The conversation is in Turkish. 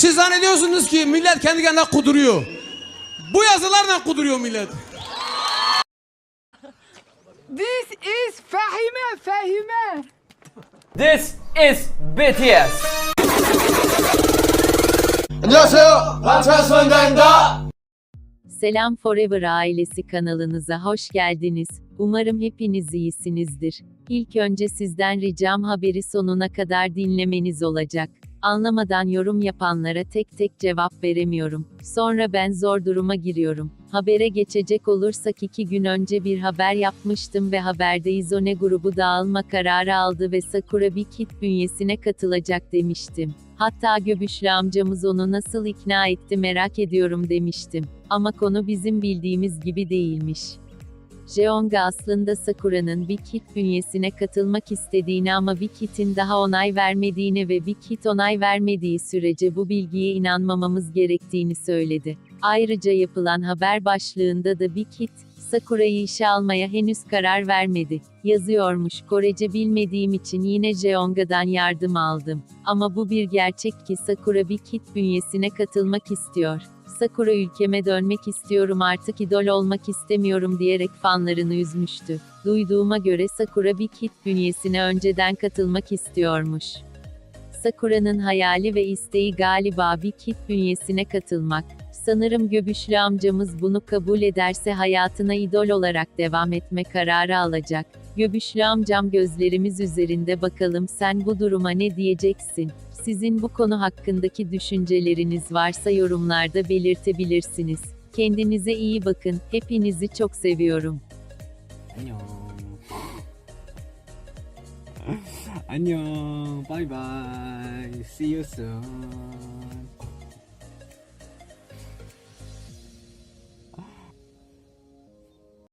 Siz zannediyorsunuz ki millet kendi kendine kuduruyor. Bu yazılarla kuduruyor millet. This is Fahime Fahime. This is BTS. 안녕하세요 방탄소년단입니다 Selam Forever ailesi kanalınıza hoş geldiniz. Umarım hepiniz iyisinizdir. İlk önce sizden ricam haberi sonuna kadar dinlemeniz olacak. Anlamadan yorum yapanlara tek tek cevap veremiyorum. Sonra ben zor duruma giriyorum. Habere geçecek olursak iki gün önce bir haber yapmıştım ve haberde Izone grubu dağılma kararı aldı ve Sakura Big Hit bünyesine katılacak demiştim. Hatta Göbüşlü amcamız onu nasıl ikna etti merak ediyorum demiştim. Ama konu bizim bildiğimiz gibi değilmiş. Jeonga aslında Sakura'nın Big Hit bünyesine katılmak istediğini ama Big Hit'in daha onay vermediğini ve Big Hit onay vermediği sürece bu bilgiye inanmamamız gerektiğini söyledi. Ayrıca yapılan haber başlığında da Big Hit, Sakura'yı işe almaya henüz karar vermedi. Yazıyormuş Korece bilmediğim için yine Jeonga'dan yardım aldım. Ama bu bir gerçek ki Sakura Big Hit bünyesine katılmak istiyor. Sakura ülkeme dönmek istiyorum artık idol olmak istemiyorum diyerek fanlarını üzmüştü. Duyduğuma göre Sakura Big Hit bünyesine önceden katılmak istiyormuş. Sakura'nın hayali ve isteği galiba Big Hit bünyesine katılmak. Sanırım Göbüşlü amcamız bunu kabul ederse hayatına idol olarak devam etme kararı alacak. Göbüşlü amcam gözlerimiz üzerinde bakalım sen bu duruma ne diyeceksin? Sizin bu konu hakkındaki düşünceleriniz varsa yorumlarda belirtebilirsiniz. Kendinize iyi bakın. Hepinizi çok seviyorum. 안녕. 안녕. 바이바이. See you soon.